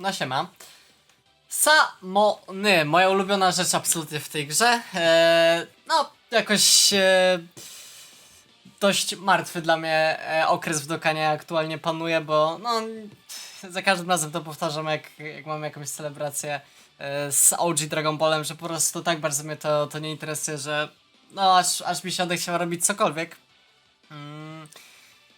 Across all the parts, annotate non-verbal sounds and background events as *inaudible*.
no siema. Samony, moja ulubiona rzecz absolutnie w tej grze. Eee, no, jakoś e, dość martwy dla mnie e, okres w dokanie aktualnie panuje, bo no, za każdym razem to powtarzam, jak, jak mam jakąś celebrację e, z OG Dragon Ballem, że po prostu tak bardzo mnie to, to nie interesuje, że no, aż, aż mi się odechciało robić cokolwiek. Mm,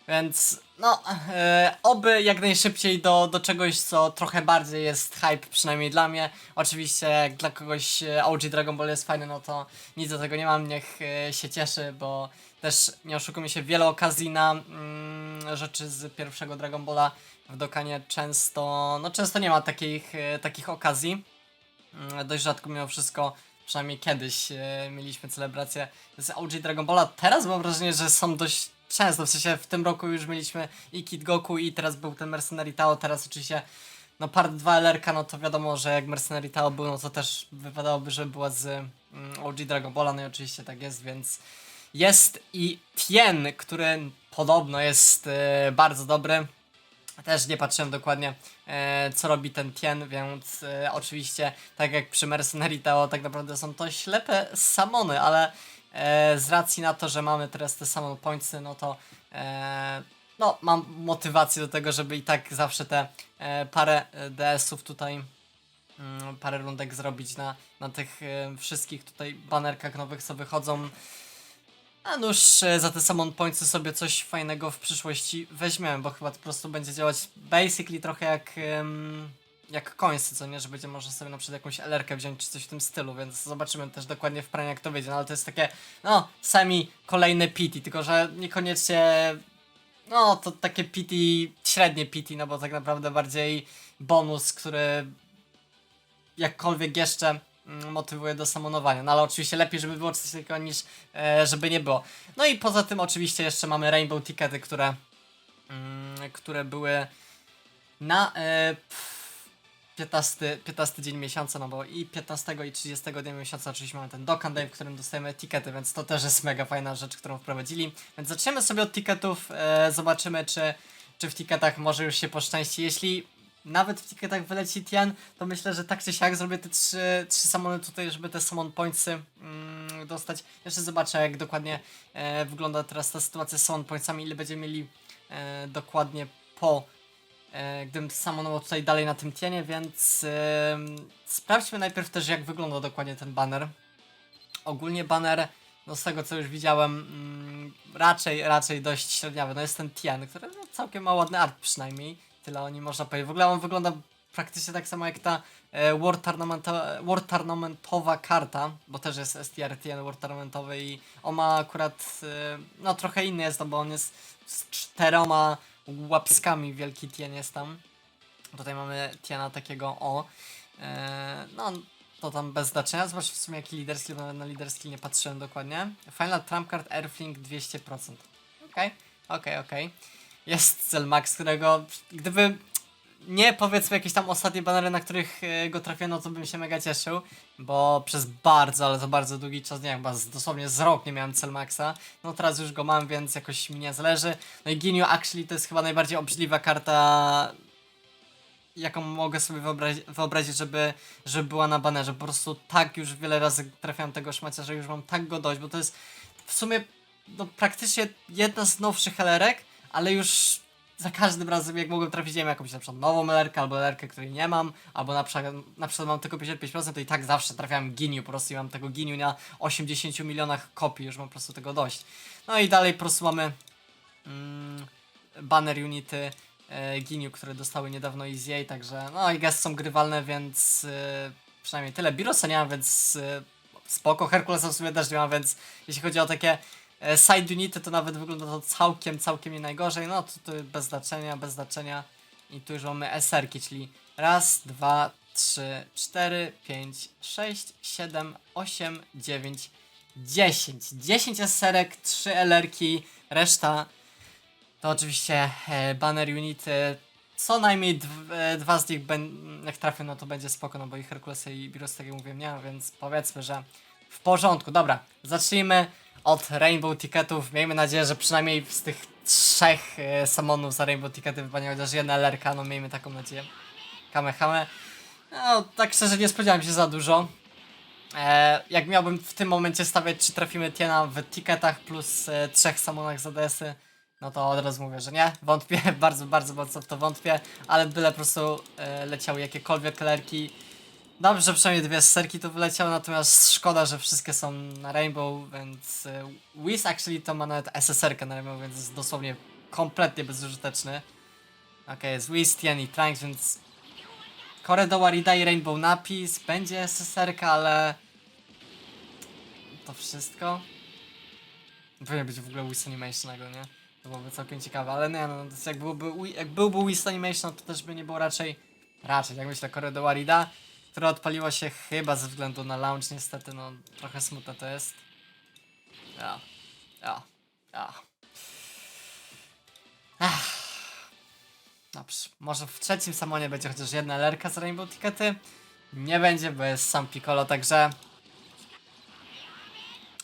więc no, e, oby jak najszybciej do, do czegoś, co trochę bardziej jest hype, przynajmniej dla mnie. Oczywiście jak dla kogoś e, OG Dragon Ball jest fajny, no to nic do tego nie mam, niech e, się cieszy, bo też nie oszukujmy się, wiele okazji na mm, rzeczy z pierwszego Dragon Balla w Dokanie często, no często nie ma takich, e, takich okazji. Mm, dość rzadko mimo wszystko, przynajmniej kiedyś e, mieliśmy celebrację z OG Dragon Balla. Teraz mam wrażenie, że są dość często, w sensie w tym roku już mieliśmy i Kid Goku i teraz był ten Mercenary Tao, teraz oczywiście no part 2 LRK, no to wiadomo, że jak Mercenary Tao był, no to też wypadałoby, żeby była z mm, OG Dragon Balla, no i oczywiście tak jest, więc jest i Tien, który podobno jest e, bardzo dobry. Też nie patrzyłem dokładnie, e, co robi ten Tien, więc e, oczywiście, tak jak przy Mercenary Tao, tak naprawdę są to ślepe samony, ale e, z racji na to, że mamy teraz te samon pointsy, no to e, no, mam motywację do tego, żeby i tak zawsze te e, parę e, DS-ów tutaj mm, parę rundek zrobić na, na tych e, wszystkich tutaj banerkach nowych, co wychodzą. A nuż e, za te Summon Pointsy sobie coś fajnego w przyszłości weźmiemy, bo chyba to po prostu będzie działać basically trochę jak, jak końscy, co nie, że będzie można sobie na przykład jakąś LR-kę wziąć czy coś w tym stylu, więc zobaczymy też dokładnie w praniu jak to wyjdzie, no ale to jest takie, no, semi kolejne PT, tylko że niekoniecznie, no, to takie PT, średnie PT, no bo tak naprawdę bardziej bonus, który jakkolwiek jeszcze mm, motywuje do samonowania. No ale oczywiście lepiej, żeby było coś takiego niż e, żeby nie było. No i poza tym oczywiście jeszcze mamy Rainbow Tickety, które, mm, które były na e, pff, 15, 15 dzień miesiąca, no bo i 15 i 30 dnia miesiąca oczywiście mamy ten Dokkan Day, w którym dostajemy tikety, więc to też jest mega fajna rzecz, którą wprowadzili. Więc zaczniemy sobie od tiketów, e, zobaczymy czy, czy w tiketach może już się poszczęści. Jeśli nawet w tiketach wyleci Tian, to myślę, że tak czy siak zrobię te trzy, trzy samony tutaj, żeby te summon pointsy mm, dostać. Jeszcze zobaczę, jak dokładnie e, wygląda teraz ta sytuacja z summon pointsami, ile będziemy mieli e, dokładnie po, gdybym samonował tutaj dalej na tym Tianie, więc e, sprawdźmy najpierw też, jak wygląda dokładnie ten banner. Ogólnie banner, no z tego co już widziałem, mm, raczej, raczej dość średniawy. No jest ten Tian, który no, całkiem ma ładny art przynajmniej. Tyle o nim można powiedzieć. W ogóle on wygląda praktycznie tak samo jak ta e, Tournamenta, War Tournamentowa karta, bo też jest STRTN War Tournamentowy i on ma akurat, e, no trochę inny jest, no bo on jest z czteroma łapskami, wielki tien jest tam. Tutaj mamy tiena takiego o. E, no, to tam bez znaczenia. Zobacz w sumie jaki liderski, bo na liderski nie patrzyłem dokładnie. Final Trump Card Airflink 200%. Okej, okej, okej. Jest cel max, którego gdyby nie powiedzmy jakieś tam ostatnie banery, na których e, go trafiono, to bym się mega cieszył, bo przez bardzo, ale to bardzo długi czas, nie chyba dosłownie z rok nie miałem cel maxa. No teraz już go mam, więc jakoś mi nie zależy. No i Ginyu actually to jest chyba najbardziej obrzydliwa karta jaką mogę sobie wyobrazić, wyobrazić żeby, żeby była na banerze. Po prostu tak już wiele razy trafiam tego szmacia, że już mam tak go dość, bo to jest w sumie no, praktycznie jedna z nowszych LR-ek, ale już za każdym razem jak mogłem trafić, nie wiem, jakąś na przykład nową LR-kę albo LR-kę, której nie mam, albo na przykład, na przykład mam tylko 55%, to i tak zawsze trafiałem Giniu, po prostu i mam tego Giniu na 80 milionach kopii, już mam po prostu tego dość. No i dalej po prostu mamy mm, banner unity e, Giniu, które dostały niedawno EZA, także no i guess są grywalne, więc e, przynajmniej tyle. Birosa nie mam, więc e, spoko. Herkulesa w sumie też nie mam, więc jeśli chodzi o takie e, side unity, to nawet wygląda to całkiem, całkiem nie najgorzej. No to, to bez znaczenia, bez znaczenia. I tu już mamy SR-ki, czyli raz, dwa, trzy, cztery, pięć, sześć, siedem, osiem, dziewięć, dziesięć. Dziesięć SR-ek, trzy LR-ki, reszta to oczywiście e, banner unity. Co najmniej e, dwa z nich, jak trafię, no to będzie spoko, no bo i Herkulesa i Biros, tak jak mówiłem, nie ma, więc powiedzmy, że w porządku. Dobra, zacznijmy od Rainbow Ticketów. Miejmy nadzieję, że przynajmniej z tych trzech e, samonów za Rainbow Tickety wypadnie chociaż jedna LRK, no miejmy taką nadzieję. Kamehame. No, tak szczerze nie spodziewałem się za dużo. E, jak miałbym w tym momencie stawiać, czy trafimy Tiena w ticketach plus e, trzech samonach za DS-y, no to od razu mówię, że nie. Wątpię, *laughs* bardzo, bardzo mocno w to wątpię, ale byle po prostu e, leciały jakiekolwiek lerki. Dobrze, że przynajmniej dwie serki to wyleciały, natomiast szkoda, że wszystkie są na Rainbow, więc e, Wiz actually to ma nawet SSR-kę na Rainbow, więc jest dosłownie kompletnie bezużyteczny. Okej, jest Wiz, Tien i Trunks, więc Corridor Warida i Rainbow napis, będzie SSR-ka, ale to wszystko. Powinien być w ogóle Wiz Animation nagle, nie? To byłoby całkiem ciekawe, ale nie no, jak, byłoby, jak byłby Wiz Animation, to też by nie było raczej, raczej, jak myślę, Corridor Warida, która odpaliła się chyba ze względu na launch, niestety, no, trochę smutne to jest. Ja, ja, ja. Ach. Dobrze, może w trzecim samonie będzie chociaż jedna lerka z Rainbow Tickety. Nie będzie, bo jest sam Piccolo, także...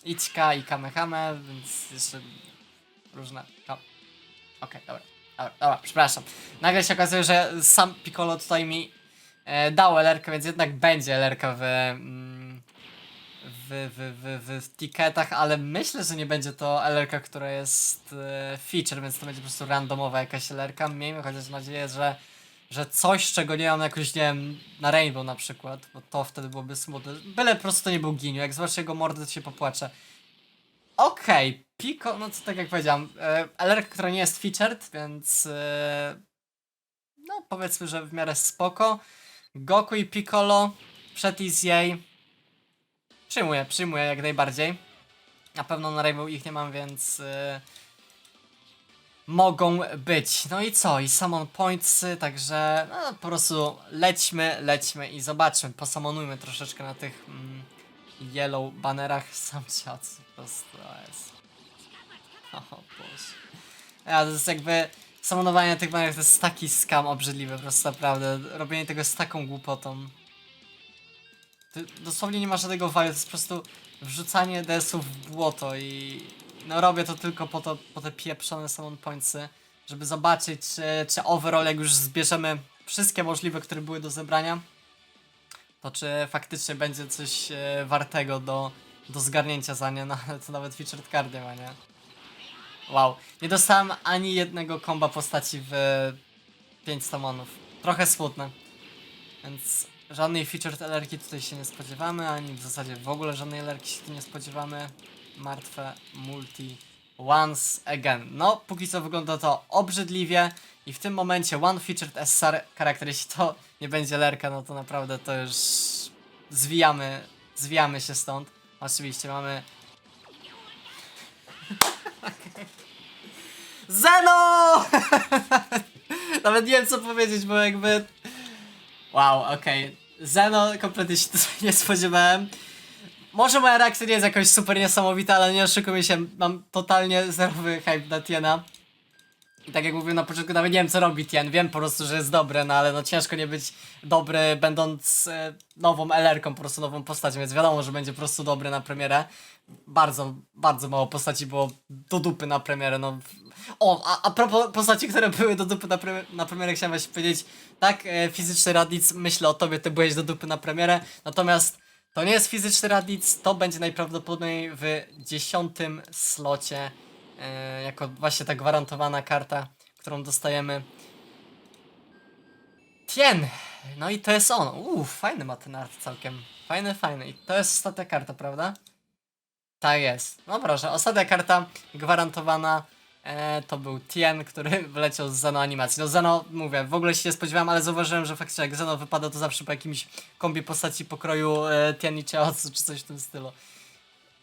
Ićka i Kamehame, więc jeszcze różne... O. Okej, dobra. dobra. Dobra, przepraszam. Nagle się okazuje, że sam Piccolo tutaj mi e, dał lerkę, więc jednak będzie lerka w... Mm, w, w, w, w tiketach, ale myślę, że nie będzie to LRK, która jest e, feature, więc to będzie po prostu randomowa jakaś LRK. Miejmy chociaż nadzieję, że, że coś, czego nie mam jakoś, nie wiem, na Rainbow na przykład, bo to wtedy byłoby smutne. Byle po prostu to nie był Ginyu, jak zobaczy jego mordę, to się popłaczę. Okej, Pico, no to tak jak powiedziałem, e, LRK, która nie jest featured, więc e, no powiedzmy, że w miarę spoko. Goku i Piccolo przed EZA Przyjmuję, przyjmuję jak najbardziej. Na pewno na Rainbow ich nie mam, więc yy, mogą być. No i co? I summon pointsy, także no, po prostu lećmy, lećmy i zobaczmy. Posamonujmy troszeczkę na tych mm, yellow banerach. *laughs* Sam po prostu jest. O Boże. Ja, to jest jakby samonowanie tych banerów to jest taki skam obrzydliwy, po prostu naprawdę. Robienie tego z taką głupotą. Ty dosłownie nie ma żadnego value, to jest po prostu wrzucanie DS-ów w błoto i no robię to tylko po to, po te pieprzone summon pointsy, żeby zobaczyć czy, czy overall jak już zbierzemy wszystkie możliwe, które były do zebrania, to czy faktycznie będzie coś e, wartego do, do zgarnięcia za nie, no ale to nawet featured card nie ma, nie? Wow, nie dostałem ani jednego komba postaci w 5 summonów. Trochę smutne. Więc żadnej featured LR-ki tutaj się nie spodziewamy, ani w zasadzie w ogóle żadnej LR-ki się tu nie spodziewamy. Martwe multi once again. No, póki co wygląda to obrzydliwie i w tym momencie one featured SR charakter, jeśli to nie będzie lerka, no to naprawdę to już zwijamy, zwijamy się stąd. Oczywiście mamy Zeno! *laughs* Nawet nie wiem co powiedzieć, bo jakby Wow, okej. Zeno kompletnie się tutaj *laughs* nie spodziewałem. Może moja reakcja nie jest jakoś super niesamowita, ale nie oszukujmy się, mam totalnie zerowy hype na Tiena. I tak jak mówiłem na początku, nawet nie wiem co robi Tien, wiem po prostu, że jest dobry, no ale no ciężko nie być dobry będąc e, nową LR-ką, po prostu nową postacią, więc wiadomo, że będzie po prostu dobry na premierę. Bardzo, bardzo mało postaci było do dupy na premierę, no. O, a, a propos postaci, które były do dupy na, pre, na premierę, chciałem właśnie powiedzieć, tak, e, fizyczny Radnic, myślę o tobie, ty byłeś do dupy na premierę, natomiast to nie jest fizyczny Radnic, to będzie najprawdopodobniej w dziesiątym slocie, e, jako właśnie ta gwarantowana karta, którą dostajemy. Tien! No i to jest on. Uuu, fajny ma ten art całkiem. Fajny, fajny. I to jest ostatnia karta, prawda? Tak jest. No proszę, ostatnia karta gwarantowana e, to był Tien, który *laughs* wyleciał z Zeno animacji. No Zeno, mówię, w ogóle się nie spodziewałem, ale zauważyłem, że faktycznie jak Zeno wypada, to zawsze po jakimś kombi postaci pokroju e, Tien i Chaotsu, czy coś w tym stylu.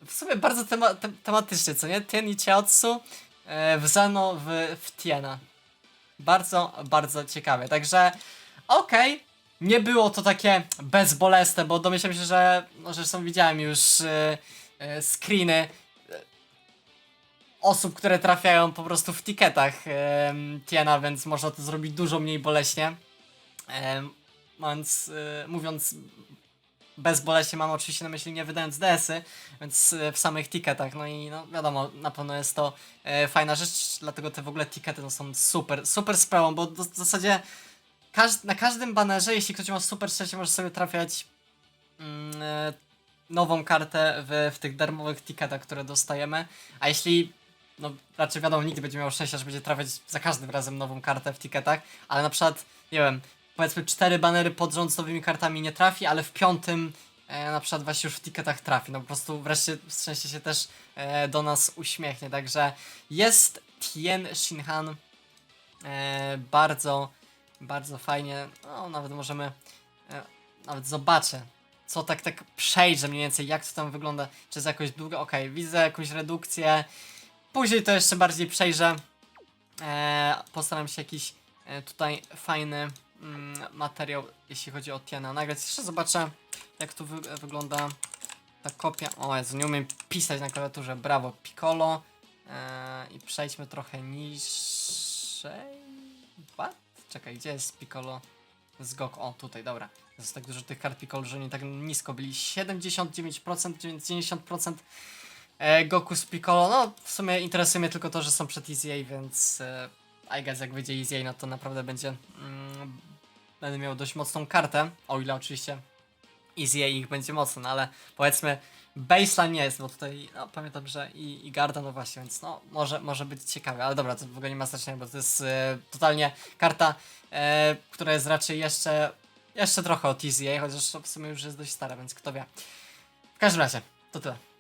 W sumie bardzo tema te tematycznie, co nie? Tien i Chaotsu e, w Zeno, w, w Tiena. Bardzo, bardzo ciekawie. Także, okej. Nie było to takie bezbolesne, bo domyślam się, że, no, zresztą widziałem już e, e, screeny e, osób, które trafiają po prostu w tiketach e, Tiena, więc można to zrobić dużo mniej boleśnie. E, e, mówiąc bezboleśnie mam oczywiście na myśli nie wydając DS-y, więc e, w samych tiketach, no i no wiadomo, na pewno jest to e, fajna rzecz, dlatego te w ogóle tikety no, są super, super sprawą, bo do, w zasadzie każ na każdym banerze, jeśli ktoś ma super szczęście, może sobie trafiać mm, e, nową kartę w, w tych darmowych ticketach, które dostajemy. A jeśli, no raczej wiadomo, nigdy będzie miał szczęścia, że będzie trafiać za każdym razem nową kartę w ticketach, ale na przykład, nie wiem, powiedzmy cztery banery pod rząd z nowymi kartami nie trafi, ale w piątym e, na przykład właśnie już w ticketach trafi. No po prostu wreszcie szczęście się też e, do nas uśmiechnie. Także jest Tien Shinhan. E, bardzo, bardzo fajnie. No, nawet możemy. E, nawet zobaczę. Co tak, tak przejrzę mniej więcej, jak to tam wygląda. Czy jest jakoś długo. Okej, widzę jakąś redukcję. Później to jeszcze bardziej przejrzę. E, postaram się jakiś e, tutaj fajny mm, materiał, jeśli chodzi o Tiana nagrać. Jeszcze zobaczę, jak tu wy wygląda ta kopia. O Jezu, nie umiem pisać na klawiaturze. Brawo, Piccolo. E, I przejdźmy trochę niżej. What? Czekaj, gdzie jest Piccolo z Goku? O, tutaj, dobra. Jest tak dużo tych kart Piccolo, że oni tak nisko byli. 79%, 90% e, Goku z Piccolo. No, w sumie interesuje mnie tylko to, że są przed EZA, więc e, I guess jak wyjdzie EZA, no to naprawdę będzie mm, będę miał dość mocną kartę, o ile oczywiście EZA ich będzie mocno, no ale powiedzmy baseline nie jest, bo tutaj no, pamiętam, że i, i Garda, no właśnie, więc no może, może być ciekawe, ale dobra, to w ogóle nie ma znaczenia, bo to jest e, totalnie karta, e, która jest raczej jeszcze, jeszcze trochę od EZA, chociaż w sumie już jest dość stara, więc kto wie. W każdym razie, to tyle.